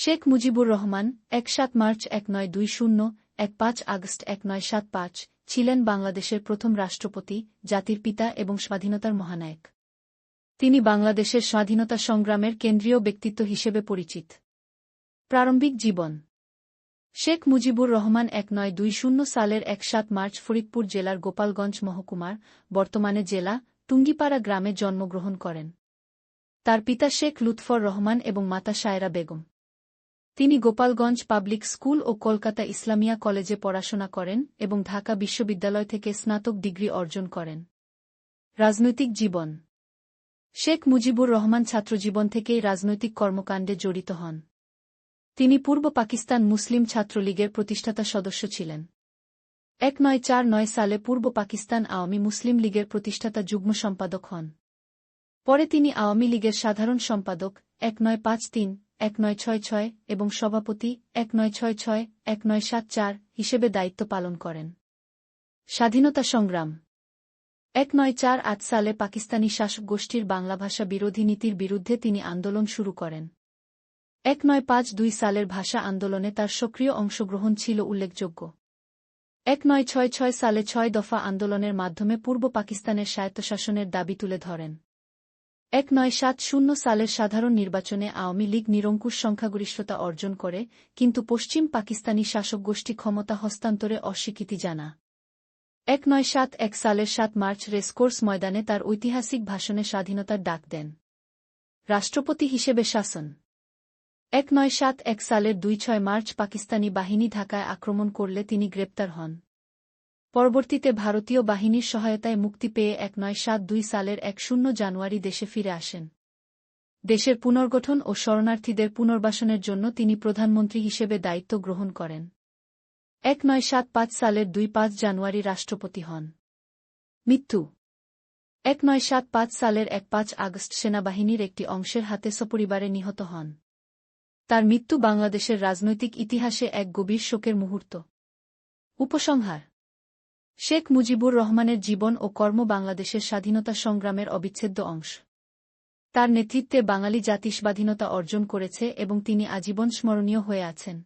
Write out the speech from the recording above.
শেখ মুজিবুর রহমান এক সাত মার্চ এক নয় দুই শূন্য, এক পাঁচ আগস্ট এক নয় সাত পাঁচ, ছিলেন বাংলাদেশের প্রথম রাষ্ট্রপতি, জাতির পিতা এবং স্বাধীনতার মহানায়ক। তিনি বাংলাদেশের স্বাধীনতা সংগ্রামের কেন্দ্রীয় ব্যক্তিত্ব হিসেবে পরিচিত। প্রারম্ভিক জীবন। শেখ মুজিবুর রহমান এক নয় দুই শূন্য সালের এক সাত মার্চ ফরিদপুর জেলার গোপালগঞ্জ মহকুমার, বর্তমানে জেলা টুঙ্গিপাড়া গ্রামে জন্মগ্রহণ করেন। তার পিতা শেখ লুৎফর রহমান এবং মাতা সায়রা বেগম। তিনি গোপালগঞ্জ পাবলিক স্কুল ও কলকাতা ইসলামিয়া কলেজে পড়াশোনা করেন এবং ঢাকা বিশ্ববিদ্যালয় থেকে স্নাতক ডিগ্রি অর্জন করেন। রাজনৈতিক জীবন। শেখ মুজিবুর রহমান ছাত্রজীবন থেকেই রাজনৈতিক কর্মকাণ্ডে জড়িত হন। তিনি পূর্ব পাকিস্তান মুসলিম ছাত্রলীগের প্রতিষ্ঠাতা সদস্য ছিলেন। এক নয় চার নয় সালে পূর্ব পাকিস্তান আওয়ামী মুসলিম লীগের প্রতিষ্ঠাতা যুগ্ম সম্পাদক হন। পরে তিনি আওয়ামী লীগের সাধারণ সম্পাদক, এক নয় পাঁচ তিন এক নয় ছয় ছয় এবং সভাপতি এক নয় ছয় ছয়, এক নয় সাত চার হিসেবে দায়িত্ব পালন করেন। স্বাধীনতা সংগ্রাম। এক নয় চার আট সালে পাকিস্তানি শাসক গোষ্ঠীর বাংলা ভাষা বিরোধী নীতির বিরুদ্ধে তিনি আন্দোলন শুরু করেন। এক নয় পাঁচ দুই সালের ভাষা আন্দোলনে তার সক্রিয় অংশগ্রহণ ছিল উল্লেখযোগ্য। এক নয় ছয় ছয় সালে ছয় দফা আন্দোলনের মাধ্যমে পূর্ব পাকিস্তানের স্বায়ত্তশাসনের দাবি তুলে ধরেন। এক নয় সাত শূন্য সালের সাধারণ নির্বাচনে আওয়ামী লীগ নিরঙ্কুশ সংখ্যাগরিষ্ঠতা অর্জন করে, কিন্তু পশ্চিম পাকিস্তানি শাসক গোষ্ঠী ক্ষমতা হস্তান্তরে অস্বীকৃতি জানা। এক নয় সাত এক সালের সাত মার্চ রেসকোর্স ময়দানে তার ঐতিহাসিক ভাষণে স্বাধীনতার ডাক দেন। রাষ্ট্রপতি হিসেবে শাসন। এক নয় সাত এক সালের দুই ছয় মার্চ পাকিস্তানি বাহিনী ঢাকায় আক্রমণ করলে তিনি গ্রেপ্তার হন। পরবর্তীতে ভারতীয় বাহিনীর সহায়তায় মুক্তি পেয়ে এক নয় সাত দুই সালের এক শূন্য জানুয়ারি দেশে ফিরে আসেন। দেশের পুনর্গঠন ও শরণার্থীদের পুনর্বাসনের জন্য তিনি প্রধানমন্ত্রী হিসেবে দায়িত্ব গ্রহণ করেন। এক নয় সাত পাঁচ সালের দুই পাঁচ জানুয়ারি রাষ্ট্রপতি হন। মৃত্যু। এক নয় সাত পাঁচ সালের এক পাঁচ আগস্ট সেনাবাহিনীর একটি অংশের হাতে সপরিবারে নিহত হন। তার মৃত্যু বাংলাদেশের রাজনৈতিক ইতিহাসে এক গভীর শোকের মুহূর্ত। উপসংহার। শেখ মুজিবুর রহমানের জীবন ও কর্ম বাংলাদেশের স্বাধীনতা সংগ্রামের অবিচ্ছেদ্য অংশ। তার নেতৃত্বে বাঙালি জাতি স্বাধীনতা অর্জন করেছে এবং তিনি আজীবন স্মরণীয় হয়ে আছেন।